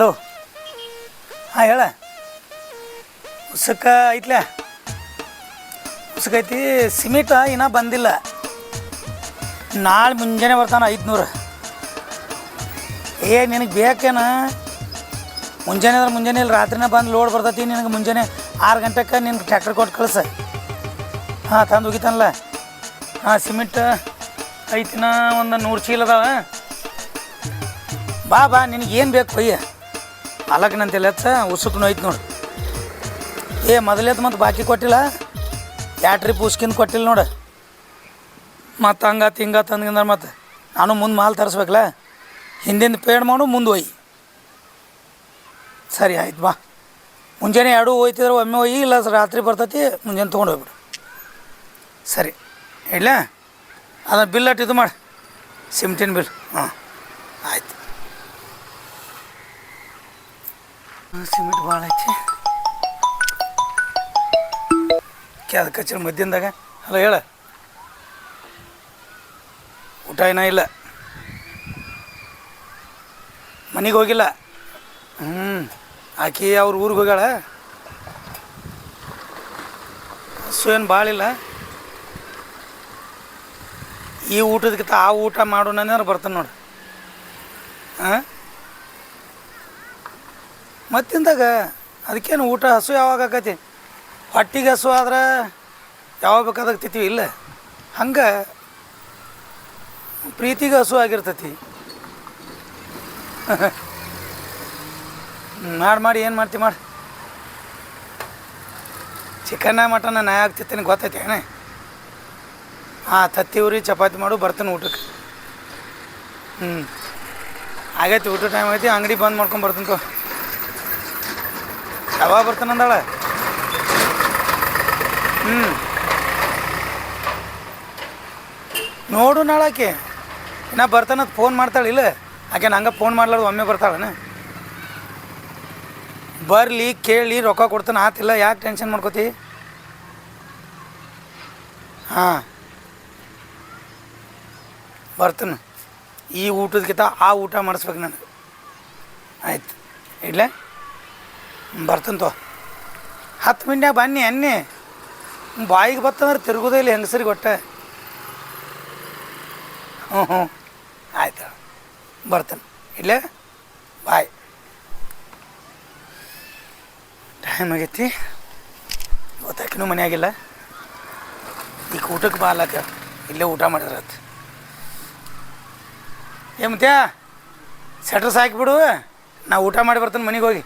Hello. ಹಾಂ, ಹೇಳ. ಉಸಕ ಐತ್ಲ? ಉಸಕ ಐತಿ. ಸಿಮೆಂಟ ಇನ್ನೂ ಬಂದಿಲ್ಲ. ನಾಳೆ ಮುಂಜಾನೆ ಬರ್ತಾನೆ ಐದುನೂರು. ಏ, ನಿನಗೆ ಬೇಕೇನ? ಮುಂಜಾನೆ ಅಂದ್ರೆ ಮುಂಜಾನೆ ಇಲ್ಲ, ರಾತ್ರಿನೇ ಬಂದು ಲೋಡ್ ಬರ್ತೈತಿ, ನಿನಗೆ ಮುಂಜಾನೆ ಆರು ಗಂಟೆಗೆ ನಿನ್ಗೆ ಟ್ರ್ಯಾಕ್ಟರ್ ಕೊಟ್ಟು ಕಳಿಸ. ಹಾಂ, ತಂದು ಹೋಗಿತಾನಲ್ಲ. ಹಾಂ, ಸಿಮೆಂಟ್ ಐತಿನ ಒಂದು ನೂರು ಚೀಲ ಅದಾವ. ಬಾ ಬಾ, ನಿನಗೆ ಏನು ಬೇಕು, ಒಯ್ಯ. ಅಲಗ್ನಂತೆಲ್ಲ ಎತ್ತ ಉಸುಕ್ನು ಐತೆ ನೋಡು. ಏ ಮೊದಲೇದು ಮತ್ತು ಬಾಕಿ ಕೊಟ್ಟಿಲ್ಲ. ಬ್ಯಾಟ್ರಿ ಟ್ರಿಪ್ ಕೊಟ್ಟಿಲ್ಲ ನೋಡು. ಮತ್ತು ಹಂಗ ತಿಂಗ ಅಂದ್ಕಂದ್ರೆ ಮತ್ತೆ ನಾನು ಮುಂದೆ ಮಾಲು ತರಿಸ್ಬೇಕಲ್ಲ ಹಿಂದಿಂದ ಪೇಡ್ ಮಾಡು, ಮುಂದೆ ಒಯ್ಯಿ ಸರಿ, ಆಯ್ತು ಬಾ. ಮುಂಜಾನೆ ಎರಡು ಹೋಯ್ತಿದ್ರೆ, ಒಮ್ಮೆ ಒಯ್ಯಿ ಇಲ್ಲ ರಾತ್ರಿ ಬರ್ತೈತಿ, ಮುಂಜಾನೆ ತೊಗೊಂಡು ಹೋಗ್ಬಿಡು. ಸರಿ. ಇಲ್ಲ ಅದನ್ನು ಬಿಲ್ ಅಟ್ಟು ಇದು ಮಾಡಿ. ಸಿಮ್ಟಿನ ಬಿಲ್. ಹಾಂ. ಆಯ್ತು. ಸಿಮೆಂಟ್ ಭಾಳ ಐತಿ. ಕ್ಯಾದ ಕಚ್ಚರ ಮಧ್ಯಾಹ್ನದಾಗ ಹಲೋ, ಹೇಳ. ಊಟ ಏನೋ ಇಲ್ಲ. ಮನೆಗೆ ಹೋಗಿಲ್ಲ. ಹ್ಞೂ ಆಕಿ ಅವ್ರ ಊರಿಗೆ ಹೋಗ್ಯಾಳ. ಹಸು ಏನು ಭಾಳ ಇಲ್ಲ. ಈ ಊಟದಕ್ಕಿಂತ ಆ ಊಟ ಮಾಡೋಣ ಬರ್ತಾನೆ ನೋಡಿ. ಹಾಂ ಮತ್ತಿಂದಾಗ ಅದಕ್ಕೇನು ಊಟ ಹಸು ಯಾವಾಗ ಆಕತಿ? ಹೊಟ್ಟಿಗೆ ಹಸು ಆದ್ರೆ ಯಾವಾಗ ಬೇಕಾದಾಗ ಇಲ್ಲ. ಹಂಗೆ ಪ್ರೀತಿಗೆ ಹಸು ಆಗಿರ್ತೈತಿ. ಮಾಡಿ ಮಾಡಿ, ಏನು ಮಾಡ್ತಿ ಮಾಡಿ. ಚಿಕನ್ನ, ಮಟನ್ನ ನಾ ಯಾಕೆ ತಿಂತೀನಿ ಗೊತ್ತೈತಿ ಏನೇ? ಹಾಂ, ತತ್ತಿ, ಉರಿ, ಚಪಾತಿ ಮಾಡು, ಬರ್ತೀನಿ ಊಟಕ್ಕೆ. ಹ್ಞೂ ಆಗೈತಿ ಊಟ ಟೈಮ್ ಐತಿ ಅಂಗಡಿ ಬಂದ್ ಮಾಡ್ಕೊಂಡು ಬರ್ತೀನಿ ಯಾವಾಗ ಬರ್ತಾನೆ ಅಂದಾಳ? ಹ್ಞೂ ನೋಡು ನಾಳಾಕೆ. ನಾ ಬರ್ತಾನಂತ ಫೋನ್ ಮಾಡ್ತಾಳೆ, ಇಲ್ಲ? ಆಕೆ ನಂಗೆ ಫೋನ್ ಮಾಡ್ಲಾರ್ದು ಒಮ್ಮೆ ಬರ್ತಾಳನ? ಬರಲಿ, ಕೇಳಿ, ರೊಕ್ಕ ಕೊಡ್ತಾನೆ, ಆತಿಲ್ಲ, ಯಾಕೆ ಟೆನ್ಷನ್ ಮಾಡ್ಕೋತಿ? ಹಾಂ. ಬರ್ತಾನೆ. ಈ ಊಟದಕ್ಕಿಂತ ಆ ಊಟ ಮಾಡಿಸ್ಬೇಕು ನನಗೆ. ಆಯ್ತು. ಇಡ್ಲೆ? ಬರ್ತಾನೆ ತೋ ಹತ್ತು ಮಿನಿಟ್ನಾಗ ಬನ್ನಿ ಅನ್ನಿ ಬಾಯಿಗೆ ಬತ್ತಂದ್ರೆ ತಿರುಗೋದೇ ಇಲ್ಲ, ಹೆಂಗಸರಿಗೆ ಒಟ್ಟೆ ಹ್ಞೂ ಹ್ಞೂ ಆಯ್ತು ಬರ್ತೇನೆ. ಇಲ್ಲೇ ಬಾಯ್. ಟೈಮ್ ಆಗೈತಿ. ಮನೆ ಆಗಿಲ್ಲ ಈಗ ಊಟಕ್ಕೆ ಬಾ ಅಲ್ಲಕ್ಕ ಇಲ್ಲೇ ಊಟ ಮಾಡಿದ್ರತ್ ಏ ಮತ್ತೆ ಸೆಟ್ರಸ್ ಹಾಕಿಬಿಡು ನಾ ಊಟ ಮಾಡಿ ಬರ್ತೇನೆ ಮನೆಗೆ ಹೋಗಿ.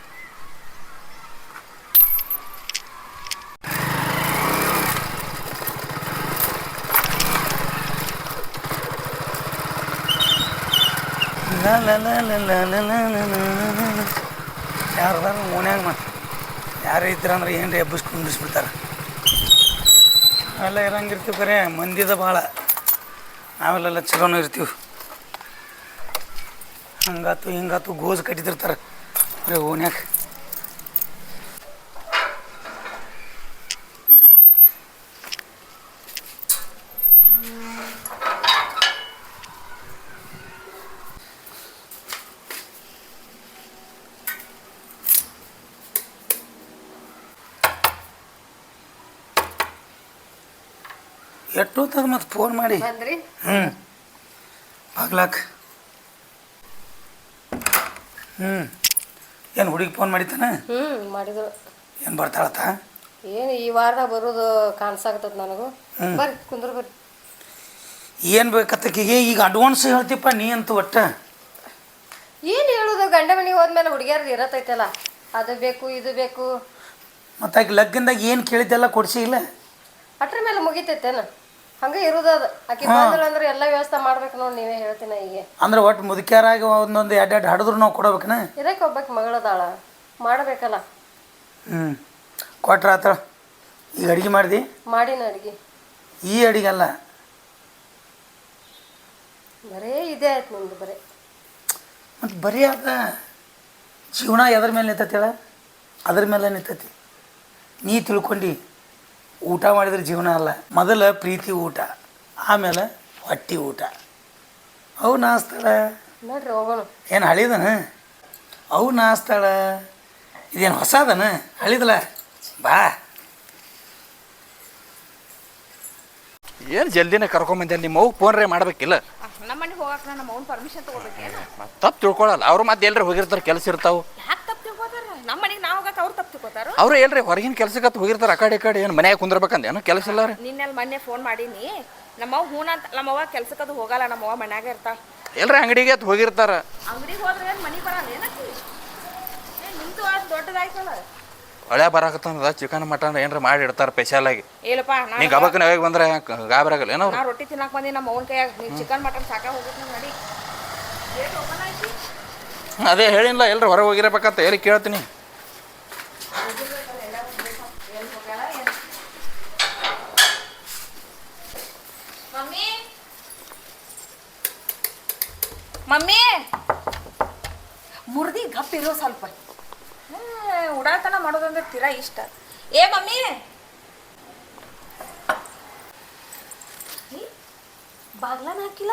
ಯಾರ್ದಾರ ಓನ್ಯಾಗ ಮತ್ತೆ ಯಾರು ಇದ್ರಂದ್ರೆ ಏನು ಎಬ್ಬಿಸ್ಕೊಂಡು ಬಿಡಿಸ್ಬಿಡ್ತಾರೆ ಅವೆಲ್ಲ ಇರಂಗಿರ್ತೀವಿ ಬರೇ ಮಂದಿದ ಭಾಳ ನಾವೆಲ್ಲ ಚಲೋನೂ ಇರ್ತೀವಿ. ಹಂಗಾತು ಹಿಂಗಾತು ಗೋಜ್ ಕಟ್ಟಿದಿರ್ತಾರೆ. ಬರೀ ಓನ್ಯಾಗ ಎಷ್ಟು ಹೊತ್ತದ ಮತ್ತೆ ಫೋನ್ ಮಾಡಿ. ಹ್ಞೂ ಬಾಗ್ಲಾಕ್. ಹ್ಞೂ ಏನು ಹುಡುಗಿ ಫೋನ್ ಮಾಡಿತಾನೆ ಹ್ಞೂ ಮಾಡಿದ್ರು. ಏನು ಬರ್ತಾಳತ್ತ? ಏನು ಈ ವಾರದಾಗ ಬರೋದು ಕಾಣಿಸಾಕತ್ತದ ನನಗೂ. ಬರ್ರಿ ಕುಂದ್ರ ಬರ್ರಿ. ಏನು ಬೇಕತ್ತಕ್ಕಿಗೆ ಈಗ ಅಡ್ವಾನ್ಸ್ ಹೇಳ್ತಿಪ್ಪ ನೀ ಅಂತ ಒಟ್ಟ. ಏನು ಹೇಳೋದು? ಗಂಡ ಮನೆಗೆ ಹೋದ್ಮೇಲೆ ಹುಡುಗಿಯರ್ದು ಇರತೈತಲ್ಲ. ಅದು ಬೇಕು ಇದು ಬೇಕು. ಮತ್ತು ಆಕೆ ಲಗ್ನದಾಗ ಏನು ಕೇಳಿದ್ದೆಲ್ಲ ಕೊಡಿಸಿ ಇಲ್ಲ? ಅಟ್ರ ಮೇಲೆ ಮುಗಿತೈತೇನ? ಹಂಗೆ ಇರೋದು ಅದು. ಆಕಿ ಬಂದ್ರ ಅಂದ್ರೆ ಎಲ್ಲ ವ್ಯವಸ್ಥೆ ಮಾಡ್ಬೇಕು ನೋಡಿ ನೀವೇ ಹೇಳ್ತೀನಿ ಈಗ ಅಂದ್ರೆ ಒಟ್ಟು ಮುದುಕ್ಯಾರಾಗಿ ಒಂದೊಂದು ಎರಡು ಎರಡು ಹಡಿದ್ರು ನಾವು ಕೊಡಬೇಕನ? ಇದಕ್ಕೆ ಒಬ್ಬಕ್ಕೆ ಮಗಳದಾಳ. ಮಾಡಬೇಕಲ್ಲ. ಹ್ಞೂ ಕೊಟ್ರ ಆತ ಈಗ ಅಡುಗೆ ಮಾಡಿದಿ? ಮಾಡಿನ ಅಡಿಗೆ. ಈ ಅಡಿಗೆ ಅಲ್ಲ. ಬರೇ ಇದೇ ಆಯ್ತು ನಿಮ್ದು ಬರೇ. ಮತ್ತು ಬರೀ ಅದ ಜೀವನ ಎದ್ರ ಮೇಲೆ ನಿಂತತಿ ಅದ್ರ ಮೇಲೆ ನಿಂತೈತಿ. ನೀ ತಿಳ್ಕೊಂಡು. ಊಟ ಮಾಡಿದ್ರೆ ಜೀವನ ಅಲ್ಲ. ಮೊದಲ ಪ್ರೀತಿ ಊಟ ಆಮೇಲೆ ಹೊಟ್ಟಿ ಊಟ. ಅವು ನಾಸ್ತಾಳೆ ಹೋಗೋಣ. ಏನು ಹಳಿದನ? ಅವು ನಾಸ್ತಾಳ ಇದೇನು ಹೊಸದನ? ಹಳಿದಲ್ಲ? ಬಾ. ಏನು ಜಲ್ದಿನೇ ಕರ್ಕೊಂಬಂದೆ ನಿಮ್ಮ ಅವ್ಗೆ ಫೋನ್ ರೇ ಮಾಡ್ಬೇಕಿಲ್ಲ. ನಮ್ಮ ಮನೆಗೆ ಹೋಗಕ್ಕೆ ನಮ್ಮ ಅವ್ನ ಪರ್ಮಿಷನ್ ತಗೋಬೇಕು ತಪ್ಪು ತಿಳ್ಕೊಳಲ್ಲ. ಅವ್ರು ಮತ್ತೆ ಎಲ್ಲರೂ ಹೋಗಿರ್ತಾರೆ ಕೆಲಸ ಇರ್ತಾವ ಯಾಕೆ ತಪ್ಪು ತಿಳ್ಕೊತಾರ ನಮ್ಮ ಮನೆಗೆ ನಾವು ಹೋಗಕ್ಕೆ ಅವ್ರು ತಪ್ಪು ತಿಳ್ಕೊತಾರ ಅವ್ರು ಹೇಳ್ರಿ ಹೊರಗಿನ ಕೆಲ್ಸಕ್ಕೆ ಹೋಗಿರ್ತಾರ ಆ ಕಡೆ ಈ ಕಡೆ ಏನು ಮನ್ಯಾಗ ಕುಂದ್ರಬೇಕಂದ ಏನು ಕೆಲಸ ಇಲ್ಲ ರೀ. ನಿನ್ನೆಲ್ಲಿ ಮೊನ್ನೆ ಫೋನ್ ಮಾಡೀನಿ. ನಮ್ಮವ್ವ ಹೂನ ಅಂತ ನಮ್ಮವ್ವ ಕೆಲ್ಸಕ್ಕೆ ಅದು ಹೋಗಲ್ಲ ನಮ್ಮವ್ವ ಮನ್ಯಾಗ ಇರ್ತಾಳ ಎಲ್ರಿ ಅಂಗಡಿಗೆ ಅತ್ ಹೋಗಿರ್ತಾರ? ಅಂಗಡಿಗೆ ಹೋದ್ರೆ ಏನು ಮನೆಗೆ ಬರಲ್ಲ ಏನಕ್ಕಿ? ಏ ನಿಮ್ದು ಅಷ್ಟು ದೊಡ್ಡದಾಯ್ತಲ್ಲ. ಒಳ್ಳೆ ಬರಾಕತ್ತಂದ್ರ ಚಿಕನ್ ಮಟನ್ ಏನ್ರ ಮಾಡಿ ಇಡ್ತಾರ ಸ್ಪೆಷಲ್ ಆಗಿ. ಏಲಪ್ಪ ನೀ ಗಬಕ್ಕನ ಹೋಗಿ ಬಂದ್ರೆ ಗಾಬರಾಗಲ್ಲ ಏನೋ ನಾ ರೊಟ್ಟಿ ತಿನ್ನಕ್ ಬಂದಿ ನಮ್ಮ ಅವ್ನ ಕೈಯಾಗ. ನೀವು ಚಿಕನ್ ಮಟನ್ ಸಾಕ ಹೋಗಿತ್ತು ನೋಡಿ. ಗೇಟ್ ಓಪನ್ ಆಯ್ತು. ಅದೇ ಹೇಳಿಲ್ಲ ಎಲ್ರು ಹೊರಗೆ ಹೋಗಿರ್ಬೇಕಂತ ಹೇಳಿ ಕೇಳ್ತೀನಿ ಮಮ್ಮಿ ಮಮ್ಮಿ! ಮುರ್ದಿ ಗಪ್ಪ ಇರೋ ಸ್ವಲ್ಪ. ಹ್ಮ್, ಉಡಾತನ ಮಾಡೋದಂದ್ರೆ ತೀರಾ ಇಷ್ಟ. ಏ ಮಮ್ಮಿ! ಬಾಗ್ಲನ ಹಾಕಿಲ್ಲ?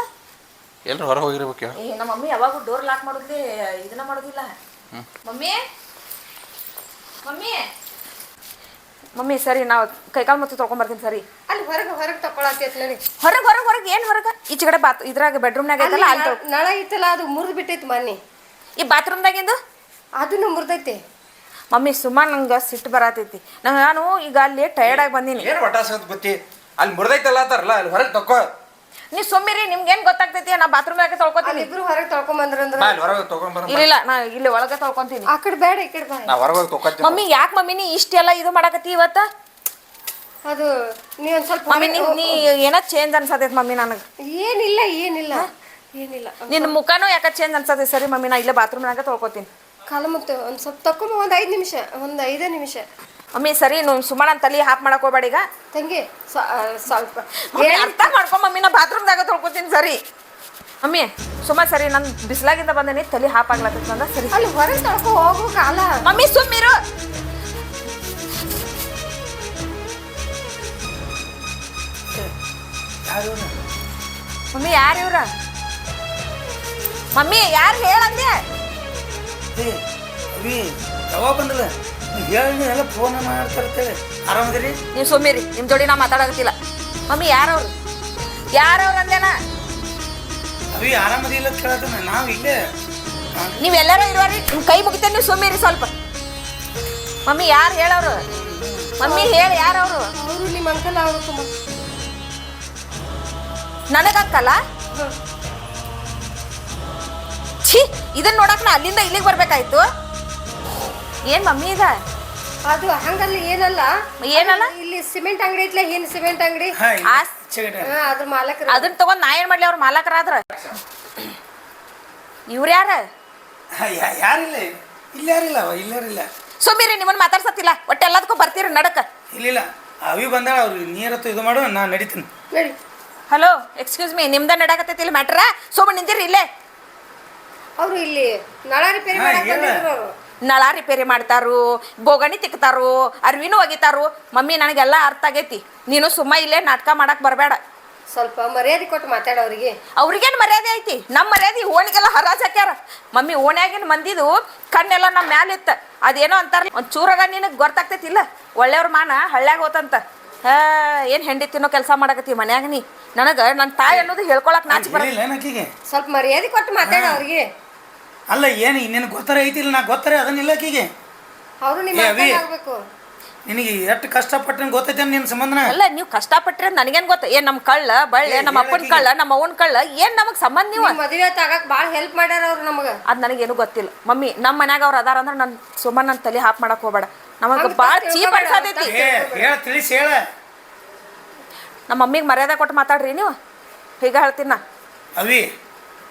ಎಲ್ರು ಹೊರ ಹೋಗಿರ್ಬೇಕು ಏ ನಮ್ಮ ಮಮ್ಮಿ ಯಾವಾಗೂ ಡೋರ್ ಲಾಕ್ ಮಾಡೋದಿಲ್ಲ ಇದನ್ನ ಮಾಡೋದಿಲ್ಲ. ಮಮ್ಮಿ! ಮಮ್ಮಿ! ಮಮ್ಮಿ ಸರಿ ನಾವು ಕೈಕಾಲು ಮತ್ತು ತೊಳ್ಕೊಂಬರ್ತೀನಿ ಸರಿ. ಅಲ್ಲಿ ಹೊರಗೆ ಹೊರಗೆ ತಗೊಳತ್ತೈತಿ ನೋಡಿ ಹೊರಗೆ ಹೊರಗೆ ಹೊರಗೆ ಏನು ಹೊರಗೆ? ಈಚೆ ಕಡೆ ಬಾತ್ ಇದ್ರಾಗ ಬೆಡ್ರೂಮ್ನಾಗ ಐತಲ್ಲ ಅಲ್ಲಿ ತೊಳ್- ನಳ ಇತ್ತಲ್ಲ ಅದು ಮುರಿದು ಬಿಟ್ಟೈತಿ ಮನ್ನಿ. ಈ ಬಾತ್ರೂಮ್ದಾಗಿಂದು ಅದನ್ನು ಮುರಿದೈತಿ. ಮಮ್ಮಿ ಸುಮ್ಮ ನಂಗೆ ಸಿಟ್ಟು ಬರತೈತಿ. ನಂಗೆ ನಾನು ಈಗ ಅಲ್ಲಿ ಟಯರ್ಡ್ ಆಗಿ ಬಂದೀನಿ. ಏನು ಒಟ್ಟಾಸ ಗೊತ್ತಿ? ಅಲ್ಲಿ ಮುರಿದೈತಲ್ಲ ಅಂತಾರಲ್ಲ ಅಲ್ಲಿ ಹೊರಗೆ ತಕ್ಕೋ ನೀವು ಸುಮ್ಮಿರಿ ನಿಮ್ಗೆ ಏನು ಗೊತ್ತಾಗ್ತೈತಿ? ನಾ ಬಾತ್ರೂಮ್ನಾಗ ತೊಳ್ಕೊತೀನಿ. ಇಬ್ರು ಹೊರಗೆ ತೊಳ್ಕೊಂಬಂದ್ರಂದ್ರ ಬಾ ಹೊರಗೆ ಇಲ್ಲ ನಾ ಇಲ್ಲಿ ಒಳಗೆ ತೊಳ್ಕೊಂತೀನಿ. ಆ ಕಡೆ ಬೇಡ ಈ ಕಡೆ ಬಾ ನಾ ಹೊರಗೆ ತೊಗೊತೀನಿ ಮಮ್ಮಿ ಯಾಕೆ ಮಮ್ಮಿ ನೀ ಇಷ್ಟೆಲ್ಲ ಇದು ಮಾಡಕತ್ತಿ ಇವತ್ತ? ಅದು ನೀ ಒಂದ್ ಸ್ವಲ್ಪ ಮಮ್ಮಿ ನೀ ನೀ ಏನೋ ಚೇಂಜ್ ಅನ್ಸತೈತಿ ಮಮ್ಮಿ ನನಗೆ. ಏನಿಲ್ಲ ಏನಿಲ್ಲ. ಏನಿಲ್ಲ. ನಿನ್ನ ಮುಖನೂ ಯಾಕೆ ಚೇಂಜ್ ಅನ್ಸತೈತಿ ಸರಿ ಮಮ್ಮಿ ನಾ ಇಲ್ಲೇ ಬಾತ್ರೂಮ್ನಾಗ ತೊಳ್ಕೊತೀನಿ. ಕಾಲ ಮುಗ್ತೇವೆ ಒಂದು ಸ್ವಲ್ಪ ತಕೊಂಬ ಒಂದು ಐದು ನಿಮಿಷ ಒಂದು ಐದೇ ನಿಮಿಷ. ಮಮ್ಮಿ ಸರಿ ನೀವು ಸುಮ್ಮ ನನ್ನ ತಲೆ ಹಾಪ್ ಮಾಡಕ್ ಹೋಗ್ಬೇಡ ಈಗ. ತಂಗಿ ಸ್ವ- ಆ, ಸ್ವಲ್ಪ. ಮಮ್ಮಿ, ಅರ್ಥ ಮಾಡ್ಕೊ ಮಮ್ಮಿ ನಾ ಬಾತ್ರೂಮ್ದಾಗ ತೊಳ್ಕೊತೀನಿ ಸರಿ. ಮಮ್ಮಿ ಸುಮ್ಮ ಸರಿ ನಾನು ಬಿಸಿಲಾಗಿಂದ ಬಂದೇನಿ ತಲೆ ಹಾಪ್ ಆಗ್ಲತ್ತೈತಿ ನಂದ ಸರಿ. ಅಲ್ಲಿ ಹೊರಗೆ ತೊಳ್ಕೊ ಹೋಗು ಕಾಲ. ಮಮ್ಮಿ ಸುಮ್ಮಿರು ಯಾರು ಮಮ್ಮಿ ಯಾರು ಇವ್ರ? ಮಮ್ಮಿ ಯಾರು ಹೇಳಂದೆ ಯಾವಾಗ ಬಂದಲ್ಲ? ಹೇಳಿ ಎಲ್ಲ ಫೋನ್ ಮಾಡ್ತಾರ್ತೇವೆ ಆರಾಮದಿರಿ? ನೀವು ಸುಮ್ಮಿರಿ ನಿಮ್ಮ ಜೋಡಿ ನಾ ಮಾತಾಡಕತ್ತಿಲ್ಲ. ಮಮ್ಮಿ ಯಾರವ್ರು? ಯಾರವ್ರು ಅಂದೇನ ಅವಿ ಆರಾಮದಿಲ್ಲ ಕೇಳತ್ತನ. ನಾವು ಇಲ್ಲೇ. ನಾವ್- ನೀವೆಲ್ಲರೂ ಇರುವಾರಿ ನಿಮ್ಮ ಕೈ ಮುಗಿತೇನೆ ನೀವು ಸುಮ್ಮಿರಿ ಸ್ವಲ್ಪ. ಮಮ್ಮಿ ಯಾರು ಹೇಳೋರು? ಮಮ್ಮಿ ಹೇಳಿ ಯಾರವ್ರು? ಅವರು ನಿಮ್ಮ ಅಂಕಲ್ ಅವರು ತುಂಬ. ನನಗಂಕಲ್ಲ ಛೀ ಇದನ್ನ ನೋಡಕ್ ನಾ ಅಲ್ಲಿಂದ ಇಲ್ಲಿಗೆ ಬರ್ಬೇಕಾಯ್ತು. ಏನ್ ಮಮ್ಮಿ ಇದ? ಅದು ಹಂಗಲ್ಲ ಏನಲ್ಲ. ಏನಲ್ಲ? ಇಲ್ಲಿ ಸಿಮೆಂಟ್ ಅಂಗಡಿ ಐತ್ಲ ಹಿಂದ್ ಸಿಮೆಂಟ್ ಅಂಗಡಿ. ಆ ಈಚೆಗಡೆ. ಹಾ ಅದ್ರ ಮಾಲಕರು. ಅದನ್ನ ತಗೊಂಡ್ ನಾ ಏನ್ ಮಾಡ್ಲಿ ಅವ್ರ ಮಾಲಕರಾದ್ರ? ಇವ್ರ ಯಾರ? ಯಾರಿಲ್ಲ. ಇಲ್ಲ ಯಾರಿಲ್ಲ ಇಲ್ಲ ಯಾರಿಲ್ಲ. ಸುಮ್ಮಿರಿ ನಿಮ್ಮನ್ನ ಮಾತಾಡ್ಸತ್ತಿಲ್ಲ. ಒಟ್ಟೆ ಎಲ್ಲದಕ್ಕೂ ಬರ್ತೀರಿ ನಡಕ. ಇಲ್ಲ ಅವಿ ಬಂದಾಳ ಅವ್ರು ನೀರತ್ತು ಇದು ಮಾಡು ನಾ ನಡಿತೀನಿ. ನಡಿ. ಹಲೋ ಎಕ್ಸ್ಕ್ಯೂಸ್ ಮೀ ನಿಮ್ದ ನಡಕತ್ತೈತಿ ಇಲ್ಲಿ ಮ್ಯಾಟ್ರ ಸುಮ್ಮನೆ ನಿಂತಿರಿ ಇಲ್ಲೇ. ಅವರು ಇಲ್ಲಿ ನಳ ರಿಪೇರಿ ಮಾಡಕ್ಕೆ ಬಂದಿದ್ರು ಅವರು. ನಳ ರಿಪೇರಿ ಮಾಡ್ತಾರು ಬೋಗಣಿ ತಿಕ್ತಾರು ಅರ್ವಿನೂ ಒಗಿತಾರು. ಮಮ್ಮಿ ನನಗೆಲ್ಲ ಅರ್ಥ ಆಗೈತಿ. ನೀನು ಸುಮ್ಮ ಇಲ್ಲೇ ನಾಟಕ ಮಾಡಕ್ ಬರಬೇಡ ಸ್ವಲ್ಪ ಮರ್ಯಾದೆ ಕೊಟ್ಟು ಮಾತಾಡ ಅವ್ರಿಗೆ. ಅವ್ರಿಗೇನು ಮರ್ಯಾದೆ ಐತಿ? ನಮ್ಮ ಮರ್ಯಾದೆ ಓಣಿಗೆಲ್ಲ ಹರಾಜ್ ಹಾಕ್ಯಾರ ಮಮ್ಮಿ ಓಣ್ಯಾಗಿನ ಮಂದಿದು ಕಣ್ಣೆಲ್ಲ ನಮ್ಮ ಮ್ಯಾಲೆ ಇತ್ತ. ಅದೇನೋ ಅಂತಾರ ಒಂದು ಚೂರಾಗ ನಿನಗೆ ಗೊತ್ತಾಗ್ತೈತಿಲ್ಲ ಒಳ್ಳೆಯವ್ರ ಮಾನ ಹಳ್ಳ್ಯಾಗ ಹೋತಂತ. ಹಾ ಏನು ಹೆಂಡಿ ತಿನ್ನೋ ಕೆಲಸ ಮಾಡಕತ್ತಿ ಮನ್ಯಾಗ ನೀ? ನನಗೆ ನನ್ನ ತಾಯಿ ಅನ್ನೋದು ಹೇಳ್ಕೊಳಕ್ ನಾಚಿ ಬರಲಿಲ್ಲ ಸ್ವಲ್ಪ ಮರ್ಯಾದೆ ಕೊಟ್ಟು ಮಾತಾಡ ಅವ್ರಿಗೆ. ಅಲ್ಲ ಏನು ನಿನಗೆ ಗೊತ್ತರ ಐತಿಲ್ಲ ನಾ ಗೊತ್ತಾರೆ ಅದನ್ನಿಲ್ಲ ಆಕಿಗೆ ಅವರು ನಿಮ್ಮ ಏ, ಅವಿ. ಅಂಕಲ್ ಆಗ್ಬೇಕು. ನಿನಗೆ ಎಷ್ಟು ಕಷ್ಟಪಟ್ಟು ಗೊತ್ತೈತೆ ನಿನ್ನ ಸಂಬಂಧನ? ಅಲ್ಲ ನೀವು ಕಷ್ಟಪಟ್ರೆ ನನಗೇನು ಗೊತ್ತ? ಏನು ನಮ್ಮ ಕಳ್ಳ ಬಳ್ಳೆ ನಮ್ಮ ಅಪ್ಪನ ಕಳ್ಳ ನಮ್ಮ ಅವನ ಕಳ್ಳ ಏನ್ ನಮಗೆ ಸಂಬಂಧ ನೀವು? ನಿಮ್ ಮದುವೆ ಆಗಾಕ ಭಾಳ ಹೆಲ್ಪ್ ಮಾಡ್ಯಾರ ಅವ್ರು ನಮಗೆ. ಅದು ನನಗೇನು ಗೊತ್ತಿಲ್ಲ. ಮಮ್ಮಿ ನಮ್ಮ ಮನ್ಯಾಗ ಅವ್ರು ಅದಾರ ಅಂದ್ರೆ ನನ್ನ ಸುಮ್ಮನೆ ನನ್ನ ತಲೆ ಹಾಪ್ ಮಾಡಕ್ ಹೋಗ್ಬೇಡ. ನಮಗೆ ಹಂಗ್ ಭಾಳ ತಪ್ಪು ಚೀಪ್ ತಿಳ್ಕೊಬೇಡ, ಅನ್ಸತೈತಿ ಏ ಹೇಳ ತಿಳಿಸಿ ಹೇಳ. ನಮ್ಮ ಮಮ್ಮಿಗೆ ಮರ್ಯಾದೆ ಕೊಟ್ಟು ಮಾತಾಡ್ರಿ ನೀವು? ಹೀಗೆ ಹೇಳ್ತೀನಿ ನಾ. ಅವಿ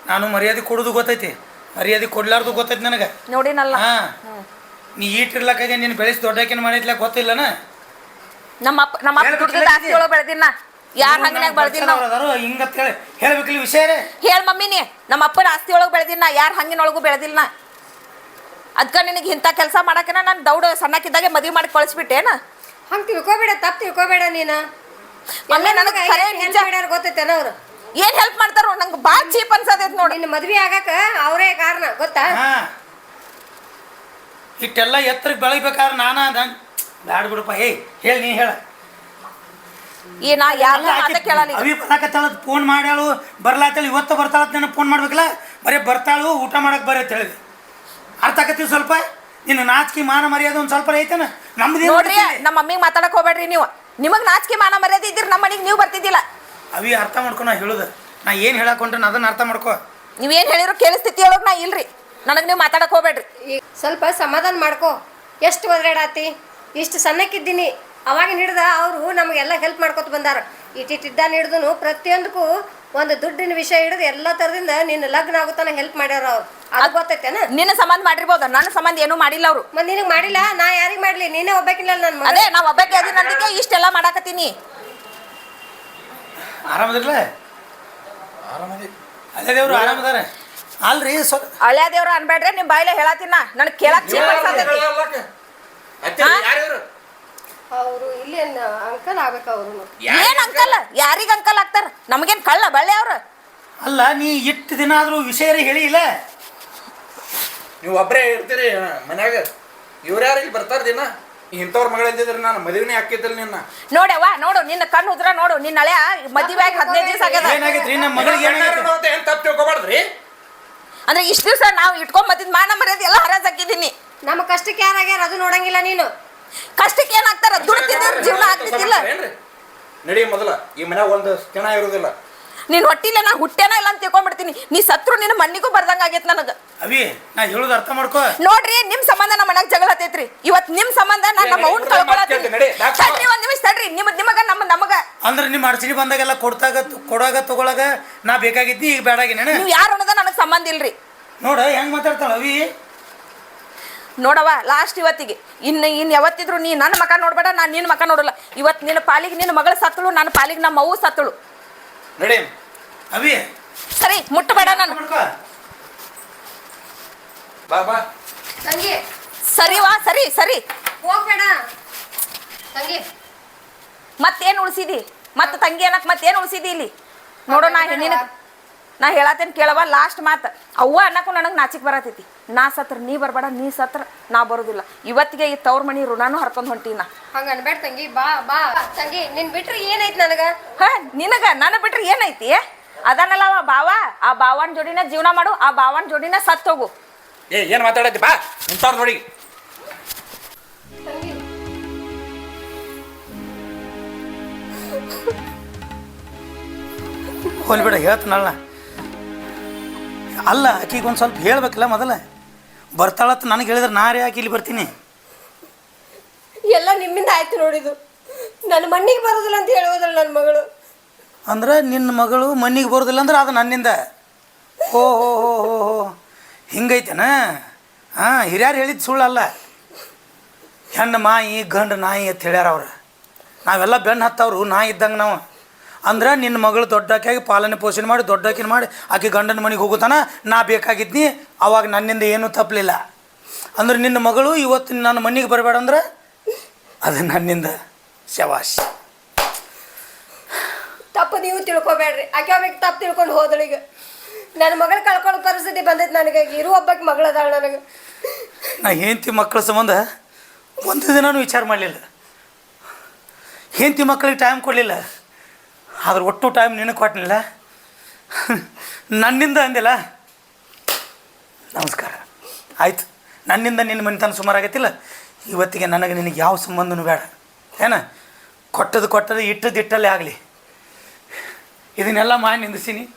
ನಾನು ಮರ್ಯಾದೆ ಕೊಡೋದು ಗೊತ್ತೈತಿ. ಮರ್ಯಾದೆ ಕೊಡ್ಲಾರ್ದು ಗೊತ್ತೈತಿ ನನಗೆ. ನೋಡಿನಲ್ಲ. ಹಾ. ನೀ ಈಟಿರ್ಲಕ್ಕಾಗೆ ನೀನು ಬೆಳೆಸಿ ದೊಡ್ಡಕಿನ ಮಾಡಿದ್ಲ ಗೊತ್ತಿಲ್ಲನ? ನಮ್ಮ ಅಪ್ಪ ನಮ್ಮ ಅಪ್ಪ ಆಸ್ತಿ ಒಳಗೆ ಬೆಳೆದಿನ ಯಾರ ಹಂಗನ್ಯಾಗ ಬೆಳೆದಿನ ನಾವು ಅದಾರು ಅಂತ ಹೇಳಿ. ಹೇಳ್ಬೇಕಿಲ್ಲ ವಿಷಯ ಹೇಳ ಹೇಳ್ ಮಮ್ಮಿ ನೀ. ನಮ್ಮ ಅಪ್ಪನ ಆಸ್ತಿ ಒಳಗೆ ಬೆಳೆದಿನ ಯಾರ ಹಂಗಿನೊಳಗೂ ಬೆಳೆದಿಲ್ಲ ಅದ್ಕ ನಿನಗೆ ಇಂಥ ಕೆಲಸ ಮಾಡಕ್ಕಿನ ನಾನು ದೌಡ್ ಸಣ್ಣಕ್ಕಿದ್ದಾಗೆ ಮದುವೆ ಮಾಡಿ ಕಳಿಸ್ಬಿಟ್ಟೇನ? ಹಂಗೆ ತಿಳ್ಕೊಬೇಡ ತಪ್ಪು ತಿಳ್ಕೊಬೇಡ ನೀನು. ಮಮ್ಮಿ ನನಗೆ ಗೊತ್ತೈತೆ ಅವ್ರು? ಏನ್ ಹೆಲ್ಪ್ ಮಾಡ್ತಾರೋ? ನಂಗೆ ಬಾಳ್ ಚೀಪ್ ಅನ್ಸತೈತ್ ನೋಡಿ. ನಿನ್ನ ಮದ್ವೆ ಆಗಾಕ ಅವರೇ ಕಾರಣ ಗೊತ್ತಾ? ಹಾ. ಇಟ್ಟೆಲ್ಲ ಎತ್ತರಕ್ಕೆ ಬೆಳಿಬೇಕಾದ್ರೆ ನಾನಾ ನಾನು ಬ್ಯಾಡ ಬಿಡಪ್ಪ ಏಯ್ ಹೇಳಿ ನೀ ಹೇಳ. ಏನ ನಾ ಯಾರ ಮಾತ ಕೇಳಲ್ಲ ಈಗ. ಅವಿ ಬರಾಕತ್ತಾಳ ಫೋನ್ ಮಾಡ್ಯಾಳು ಬರ್ಲಾತೇಳಿ ಇವತ್ತು ಬರ್ತಾಳ ನನಗೆ ಫೋನ್ ಮಾಡ್ಬೇಕಲ್ಲ? ಬರೀ ಬರ್ತಾಳು ಊಟ ಮಾಡಕ್ಕೆ ಬರೀ ಅಂತ ಹೇಳಿದೆ. ಅರ್ಥ ಆಕತ್ತೀವಿ ಸ್ವಲ್ಪ? ನಿನ್ನ ನಾಚಿಕೆ ಮಾನ ಮರ್ಯಾದೆ ಒಂದು ಸ್ವಲ್ಪ ಐತೇನ? ನಮ್ದು ನೋಡ್ರಿ ನಮ್ಮ ಮಮ್ಮಿಗೆ ಮಾತಾಡಕ್ ಹೋಗ್ಬೇಡ್ರಿ ನೀವು. ನಿಮಗ್ ನಾಚಿಕೆ ಮಾನ ಮರ್ಯಾದೆ ಇದ್ದೀರಿ ನಮ್ಮ ಮನೆಗೆ ನೀವು ಬರ್ತಿದ್ದಿಲ್ಲ. ಅವಿ ಅರ್ಥ ಮಾಡ್ಕೊ ನಾ ಹೇಳುದು. ನಾ ಏನು ಹೇಳಕ್ ಹೊಂಟೇನ ಅದನ್ನ ಅರ್ಥ ಮಾಡ್ಕೊ. ನೀವೇನ್ ಹೇಳಿರೋ ಕೇಳಿಸ್ತಿತಿ ಹೇಳೋಕ್ ನಾ ಇಲ್ರಿ. ನನಗ್ ನೀವು ಮಾತಾಡಕ್ ಹೋಗ್ಬೇಡ್ರಿ. ಸ್ವಲ್ಪ ಸಮಾಧಾನ ಮಾಡ್ಕೋ. ಎಷ್ಟು ಒದರಾಡಾತಿ ಇಷ್ಟು ಸಣ್ಣಕ್ಕಿದ್ದೀನಿ. ಅವಾಗಿನ ಹಿಡ್ದ ಅವರು ನಮಗೆಲ್ಲ ಹೆಲ್ಪ್ ಮಾಡ್ಕೊತ ಬಂದಾರ. ಇಟ್ಟಿಟ್ಟಿದ್ದ ಹಿಡ್ದು ಪ್ರತಿಯೊಂದಕ್ಕೂ ಒಂದು ದುಡ್ಡಿನ ವಿಷಯ ಹಿಡಿದು ಎಲ್ಲ ಥರದಿಂದ ನಿನ್ನ ಲಗ್ನ ಆಗುತ್ತಾನ ಹೆಲ್ಪ್ ಮಾಡ್ಯಾರ ಅವ್ರು. ಅದು ಗೊತ್ತೈತೇನ? ನಿನ್ನ ಸಂಬಂಧ ಮಾಡಿರ್ಬೋದು ನನ್ನ ಸಂಬಂಧ ಏನು ಮಾಡಿಲ್ಲ ಅವರು. ಮತ್ತೆ ನಿನಗೆ ಮಾಡಿಲ್ಲ ನಾ ಯಾರಿಗೆ ಮಾಡಲಿ? ನೀನೇ ಒಬ್ಬಾಕಿಲ್ಲ ನನ್ನ ಅದೇ ನಾ ಒಬ್ಬಕ್ಕೆ ಅದನ್ನಂದಿಗೆ ಇಷ್ಟೆಲ್ಲ ಮಾಡಾಕತ್ತೀನಿ. ಆರಾಮದಿರ್ಲ? ಅದೇ ದೇವ್ರು ಆರಾಮದಾರ? ಅಲ್ರಿ ಸ್ವ ಹಳ್ಯಾ ದೇವ್ರ ಅನ್ಬೇಡ್ರಿ ನಿಮ್ ಬಾಯ್ಲೆ ಹೇಳತ್ತಿನ ನನ್ ಕೇಳಕ್ ಚೀಪ್ ಅನ್ಸತೈತಿ. ಅವರು ಇಲ್ಲಿ ಅಂಕಲ್ ಆಗ್ಬೇಕು ಅವರು ಏನ್ ಅಂಕಲ್? ಯಾರಿಗ ಅಂಕಲ್ ಆಗ್ತಾರ? ನಮಗೇನ್ ಕಳ್ಳ ಬಳ್ಳಿ ಅವ್ರ? ಅಲ್ಲ ನೀ ಇಟ್ಟು ದಿನ ಆದ್ರೂ ವಿಷಯ ಹೇಳಿ ಇಲ್ಲ? ನೀವು ಒಬ್ಬರೇ ಇರ್ತೀರಿ ಮನ್ಯಾಗ. ಇವ್ರ್ಯಾರು ಇಲ್ಲಿ ಬರ್ತಾರ ದಿನ? ಇಂಥವ್ರ ಮಗಳಿದ್ದಿದ್ರೆ ನಾನು ಮದುವೆನೇ ಹಾಕಿದ್ದಿಲ್ಲ ನಿನ್ನ. ನೋಡವ್ವ ನೋಡು ನಿನ್ನ ಕಣ್ಣು ಉದ್ರ ನೋಡು ನಿನ್ನ ಹಳೆಯ ಮದುವೆ ಆಗಿ ಹದಿನೈದು ದಿವಸ ಆಗ್ಯದ. ಏನಾಗೈತ್ರಿ? ನಮ್ಮ ಮಗಳಿಗೆ ಏನಾಗೈತೆ ಏನ್ ತಪ್ಪು ತಿಳ್ಕೊಬಾರ್ದ್ರಿ? ಅಂದ್ರೆ ಇಷ್ಟ ದಿವಸ ನಾವು ಇಟ್ಕೊಂಡ್ ಬಂದಿದ್ ಮಾನ ಮರ್ಯಾದೆ ಎಲ್ಲ ಹರಾಜ್ ಹಾಕಿದ್ದೀನಿ. ನಮ್ಮ ಕಷ್ಟಕ್ಕೆ ಯಾರಾಗ್ಯಾರ ಅದು ನೋಡಂಗಿಲ್ಲ ನೀನು. ಕಷ್ಟಕ್ಕೆ ಏನಾಗ್ತಾರ ದುಡ್ತಿದ್ರು ಜೀವನ ಆಗ್ತಿದ್ದಿಲ್ಲ. ಏನ್ರಿ? ನಡಿ ಮೊದಲ ಈ ಮನ್ಯಾಗ ಒಂದು ಕ್ಷಣ ಇರುದಿಲ್ಲ. ನೀನ್ ಹೊಟ್ಟಿಲ್ಲ ನಾ ಹುಟ್ಟೇನ ಇಲ್ಲ ಅಂತ ತಿಳ್ಕೊಂಡ್ಬಿಡ್ತೀನಿ. ನೀ ಸತ್ರು ನಿನ್ನ ಮಣ್ಣಿಗೂ ಬರ್ದಂಗ ಆಗೈತ್ ನನಗ. ಅವಿ ನಾ ಹೇಳುದು ಅರ್ಥ ಮಾಡ್ಕೋ. ನೋಡ್ರಿ ನಿಮ್ ಸಂಬಂಧ ನಮ್ಮ ಮನ್ಯಾಗ ಜಗಳ ಹತ್ತೈತ್ರಿ. ಇವತ್ ನಿಮ್ ಸಂಬಂಧ ನಾನು ನಮ್ಮ ಅವ್ನ ಕಳ್ಕೊಳತ್ತೀನಿ. ಕೇಳ್ತೀನಿ, ನಡಿ, ತಡ್ರಿ ಒಂದ್ ನಿಮಿಷ ತಡ್ರಿ. ನಿಮ್ ನಿಮಗ ನಮ್ಮ ನಮಗ. ಅಂದ್ರೆ ನಿಮ್ಮ ಅಡಚಣೆ ಬಂದಾಗೆಲ್ಲ ಕೊಡ್ತಾಗ ಕೊಡಾಗ ತಗೊಳಗ ನಾ ಬೇಕಾಗಿದ್ನಿ ಈಗ ಬೇಡಾಗಿನ ನೀವ್ ಯಾರು ಅನ್ನೋದ ನನಗ್ ಸಂಬಂಧ ಇಲ್ರಿ. ನೋಡ ಹೆಂಗ್ ಮಾತಾಡ್ತಾಳ ಅವಿ? ನೋಡವ ಲಾಸ್ಟ್ ಇವತ್ತಿಗೆ. ಇನ್ನು ಇನ್ನು ಯಾವತ್ತಿದ್ರು ನೀ ನನ್ನ ಮಕ ನೋಡ್ಬೇಡ ನಾನು ನಿನ್ನ ಮಕ ನೋಡಲ್ಲ. ಇವತ್ತು ನಿನ್ನ ಪಾಲಿಗೆ ನಿನ್ನ ಮಗಳು ಸತ್ತಳು ನನ್ನ ಪಾಲಿಗೆ ನಮ್ಮ ಅವ್ವ ಸತ್ತಳು ನಡಿ. ಅವಿ ಸರಿ ಮುಟ್ಟಬೇಡ ನಾನು. ಬಾ ಬಾ. ತಂಗಿ. ಸರಿ ವಾ ಸರಿ ಸರಿ. ಹೋಗ್ಬೇಡ. ತಂಗಿ. ಮತ್ತೇನ್ ಉಳಿಸಿದಿ? ಮತ್ತೆ ತಂಗಿ ಅನ್ನಕ್ ಮತ್ತೇನ್ ಉಳಿಸಿದಿ ಇಲ್ಲಿ? ನೋಡು ನಾ ಹೆಣ್ಣಿನ ನಾ ಹೇಳತ್ತೇನ್ ಕೇಳವ ಲಾಸ್ಟ್ ಮಾತು. ಅವ್ವ ಅನ್ನಕ್ಕೂ ನನಗೆ ನಾಚಿಕ್ ಬರತೈತಿ. ನಾ ಸತ್ರ ನೀ ಬರಬೇಡ ನೀ ಸತ್ರ ನಾ ಬರೋದಿಲ್ಲ. ಇವತ್ತಿಗೆ ಈ ತವ್ರ ಮನಿ ಋಣಾನು ಹರ್ಕೊಂಡ್ ನಾ ಹಂಗ ಅನ್ಬೇಡ ತಂಗಿ ಬಾ ಬಾ. ತಂಗಿ ನಿನ್ ಬಿಟ್ರೆ ಏನೈತಿ ನನಗ? ಹ ನಿನಗ? ನನ್ನ ಬಿಟ್ರೆ ಏನೈತಿ ಅದನ್ನಲ್ಲ ಅವ ಬಾವ. ಆ ಬಾವನ್ ಜೋಡಿನ ಜೀವನ ಮಾಡು ಆ ಬಾವನ್ ಜೋಡಿನ ಸತ್ ಹೋಗು. ಏ ಏನ್ ಮಾತಾಡತ್ತಿ ಬಾ. ಇಂತವ್ರ ನೋಡಿ. ಹೋಲ್ಬೇಡ ಹೇಳ್ತನಲ್ಲ ಹೇಳ್ತಾನಲ್ಲ ಅಲ್ಲ ಆಕಿಗೆ ಒಂದು ಸ್ವಲ್ಪ ಹೇಳ್ಬೇಕಲ್ಲ ಮೊದಲ. ಬರ್ತಾಳತ್ ನನಗೆ ಹೇಳಿದ್ರೆ ನಾರೇ ಆಕಿ ಇಲ್ಲಿ ಬರ್ತೀನಿ. ಎಲ್ಲ ನಿಮ್ಮಿಂದ ಆಯ್ತು ನೋಡಿದು. ನನ್ನ ಮಣ್ಣಿಗೆ ಬರೋದಿಲ್ಲ ಅಂತ ಹೇಳೋದಲ್ಲ ನನ್ನ ಮಗಳು. ಅಂದ್ರೆ ನಿನ್ನ ಮಗಳು ಮಣ್ಣಿಗೆ ಬರೋದಿಲ್ಲ ಅಂದ್ರೆ ಅದು ನನ್ನಿಂದ. ಓ, ಹೋ ಹೋ ಹೋ ಹೋ. ಹಿಂಗೈತೆನ? ಹಾಂ, ಹಿರಿಯರು ಹೇಳಿದ್ದು ಸುಳ್ಳಲ್ಲ. ಹೆಣ್ಣು ಮಾಯಿ, ಗಂಡು ನಾಯಿ ಅಂತ ಹೇಳ್ಯಾರ ಅವ್ರು. ನಾವೆಲ್ಲ ಬೆನ್ನು ಹತ್ತವ್ರು, ನಾಯಿ ಇದ್ದಂಗೆ ನಾವು. ಅಂದ್ರೆ ನಿನ್ನ ಮಗಳು ದೊಡ್ಡಾಕಿಯಾಗಿ ಪಾಲನೆ ಪೋಷಣೆ ಮಾಡಿ, ದೊಡ್ಡಾಕಿನ ಮಾಡಿ, ಆಕೆ ಗಂಡನ ಮನೆಗೆ ಹೋಗುತ್ತಾನ, ನಾ ಬೇಕಾಗಿದ್ನಿ, ಅವಾಗ ನನ್ನಿಂದ ಏನೂ ತಪ್ಪಲಿಲ್ಲ. ಅಂದ್ರೆ ನಿನ್ನ ಮಗಳು ಇವತ್ತು ನನ್ನ ಮನೆಗೆ ಬರಬೇಡ ಅಂದ್ರೆ ಅದು ನನ್ನಿಂದ. ಶವಾಶ್. ತಪ್ಪು ನೀವು ತಿಳ್ಕೊಬೇಡ್ರಿ. ಆಕೆ ಒಬ್ಬಕ್ಕೆ ತಪ್ಪು ತಿಳ್ಕೊಂಡು ಹೋದಳಿಗ ನನ್ನ ಮಗಳು ಕಳ್ಕೊಳ್ಳೋ ಪರಿಸ್ಥಿತಿ ಬಂದೈತೆ ನನಗೆ. ಇರೋ ಒಬ್ಬಕ್ಕೆ ಮಗಳದಾಳ ನನಗೆ. ನಾ ಹೆಂಡತಿ ಮಕ್ಕಳ ಸಂಬಂಧ ಒಂದು ದಿನನೂ ವಿಚಾರ ಮಾಡಲಿಲ್ಲ. ಹೆಂಡತಿ ಮಕ್ಕಳಿಗೆ ಟೈಮ್ ಕೊಡಲಿಲ್ಲ. ಆದ್ರೆ ಒಟ್ಟು ಟೈಮ್ ನಿನಗೆ ಕೊಟ್ಟನಿಲ್ಲ ನನ್ನಿಂದ ಅಂದಿಲ್ಲ. ನಮಸ್ಕಾರ. ಆಯ್ತು. ನನ್ನಿಂದ ನಿನ್ನ ಮನೆತನ ಸುಮಾರು ಆಗೈತಿಲ್ಲ. ಇವತ್ತಿಗೆ ನನಗೆ ನಿನಗೆ ಯಾವ ಸಂಬಂಧನೂ ಬೇಡ. ಏನ? ಕೊಟ್ಟದ್ದು ಕೊಟ್ಟದು ಇಟ್ಟದ್ದು ಇಟ್ಟಲ್ಲೇ ಆಗಲಿ. ಇದನ್ನೆಲ್ಲ ಮಾಡಿ ನಿಂದಿಸೀನಿ.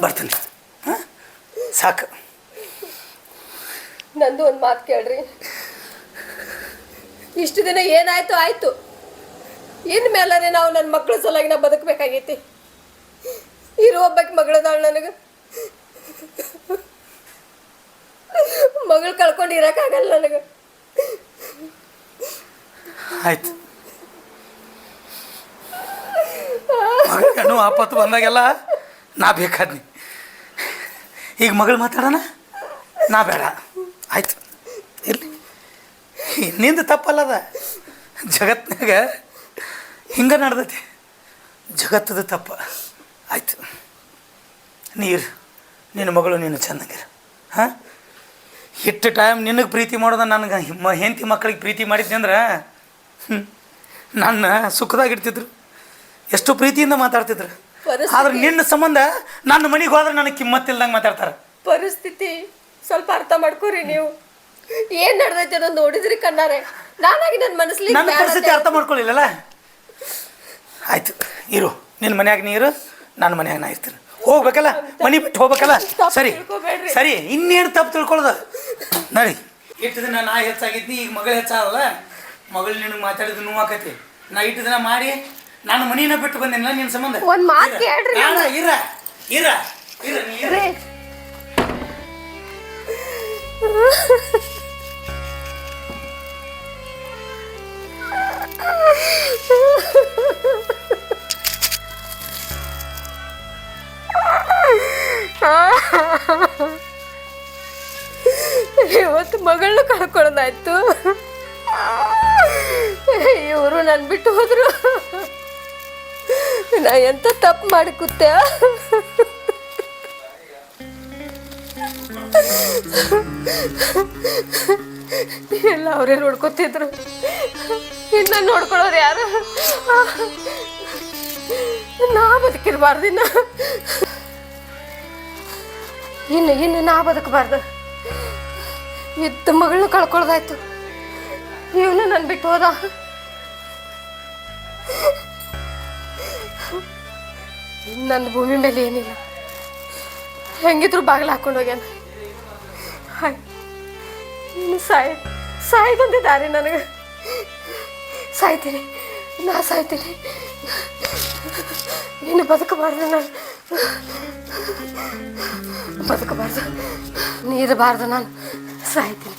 ಬರ್ತೀನಿ ಸಾಕು. ನಂದು ಒಂದು ಮಾತು ಕೇಳ್ರಿ. ಇಷ್ಟು ದಿನ ಏನಾಯ್ತು, ಆಯ್ತು. ಇನ್ನು ಮೇಲೆ ನಾವು ನನ್ನ ಮಕ್ಕಳ ಸಲುವಾಗಿ ನಾ ಬದುಕಬೇಕಾಗೈತಿ. ಇರೋ ಒಬ್ಬಕ್ಕೆ ಮಗಳದಾಳ ನನಗೆ. ಮಗಳು ಕಳ್ಕೊಂಡು ಇರೋಕ್ಕಾಗಲ್ಲ ನನಗೆ. ಆಯ್ತು. ಮಗನು ಆಪತ್ತು ಬಂದಾಗೆಲ್ಲ ನಾ ಬೇಕಾದ್ನಿ. ಈಗ ಮಗಳು ಮಾತಾಡೋಣ? ನಾ ಬೇಡ. ಆಯ್ತು. ಇರಲಿ. ನಿಂದು ತಪ್ಪಲ್ಲದ ಜಗತ್ತಿನಾಗ ಹಿಂಗೆ ನಡ್ದೈತಿ. ಜಗತ್ತದ ತಪ್ಪ. ಆಯ್ತು. ನೀರು ನಿನ್ನ ಮಗಳು ನೀನು ಚೆನ್ನಾಗಿರ. ಹಾಂ? ಇಷ್ಟು ಟೈಮ್ ನಿನಗೆ ಪ್ರೀತಿ ಮಾಡೋದ ನನಗೆ. ಹೆಂಡತಿ ಮಕ್ಕಳಿಗೆ ಪ್ರೀತಿ ಮಾಡಿದ್ದೆ ಅಂದ್ರೆ ನನ್ನ ಸುಖದಾಗ ಇಡ್ತಿದ್ರು ಎಷ್ಟು ಪ್ರೀತಿಯಿಂದ ಮಾತಾಡ್ತಿದ್ರು. ಆದ್ರೆ ನಿನ್ನ ಸಂಬಂಧ ನನ್ನ ಮನೆಗೆ ಹೋದ್ರೆ ನನಗೆ ಕಿಮ್ಮತ್ತಿಲ್ದಂಗೆ ಮಾತಾಡ್ತಾರೆ. ಪರಿಸ್ಥಿತಿ ಸ್ವಲ್ಪ ಅರ್ಥ ಮಾಡ್ಕೋರಿ ನೀವು. ಏನ್ ನಡೆದೈತೆ ಅನ್ನೋದು ನೋಡಿದ್ರಿ ಕಣ್ಣಾರೆ. ನಾನಾಗಿ ನನ್ನ ಮನಸ್ಲಿ ನನ್ನ ಪರಿಸ್ಥಿತಿ ಅರ್ಥ ಮಾಡ್ಕೊಳ್ಳಿಲ್ಲ ಆಯ್ತು ಇರು. ನಿನ್ನ ಮನ್ಯಾಗ ನೀರು ನನ್ನ ಮನ್ಯಾಗ ನಾ ಇರ್ತೀನಿ. ಹೋಗ್ಬೇಕಲ್ಲ? ಮನೆ ಬಿಟ್ಟು ಹೋಗ್ಬೇಕಲ್ಲ? ಸರಿ. ಸರಿ ಇನ್ನೇನು ತಪ್ಪು ತಿಳ್ಕೊಳ್ಳೋದು? ನಡಿ. ಇಟ್ಟಿದ್ರೆ ದಿನ ನಾ ಹೆಚ್ಚಾಗಿದ್ನಿ ಈಗ ಮಗಳು ಹೆಚ್ಚಾಗಲ್ಲ ಮಗಳು ನಿನಗೆ ಮಾತಾಡಿದ ನೋವಾಕತಿ. ನಾ ಇಟ್ಟು ದಿನ ಮಾಡಿ ನಾನು ಮನೆಯನ್ನ ಬಿಟ್ಟು ಬಂದಿಲ್ಲ ನಿನ್ನ ಸಂಬಂಧ? ಒಂದ್ ಮಾತು. ಕೇಳ್ರಿ ಬೇಡ, ಇರ. ಇರ. ಇರ ನೀ ಇರ. ಇವತ್ತು ಮಗಳನ್ನ ಕಳ್ಕೊಳ್ಳೋದಾಯ್ತು ಇವರು ನನ್ ಬಿಟ್ಟು ಹೋದ್ರು. ನಾ ಎಂತ ತಪ್ಪು ಮಾಡಿ ಎಲ್ಲ ಅವರೇ ನೋಡ್ಕೊತಿದ್ರು. ಇನ್ನ ನೋಡ್ಕೊಳ್ಳೋರು ಯಾರು? ನಾ ಬದುಕಿರ್ಬಾರ್ದಿನ್ನ ಇನ್ನು ಇನ್ನು ನಾ ಬದುಕಬಾರ್ದು. ಇದ್ದ ಮಗಳನ್ನ ಕಳ್ಕೊಳ್ದಾಯ್ತು. ಇವನು ನನ್ನ ಬಿಟ್ಟು ಹೋದ? ಭೂಮಿ ಮೇಲೆ ಏನಿಲ್ಲ. ಹೆಂಗಿದ್ರು ಬಾಗಿಲು ಹಾಕೊಂಡು ಹೋಗ್ಯಾನ ಹಾಯ್. ಇನ್ನು ಸಾಯ್ ಸಾಯ್ದೊಂದೇ ದಾರಿ ನನಗೆ. ಸಾಯ್ತೀನಿ, ನಾ ಸಾಯ್ತೀನಿ. ನೀನು ಬದುಕಬಾರ್ದು ನಾನು. ಬದುಕಬಾರ್ದು. ನೀರಬಾರ್ದು ನಾನು. ಸಾಯ್ತೀನಿ.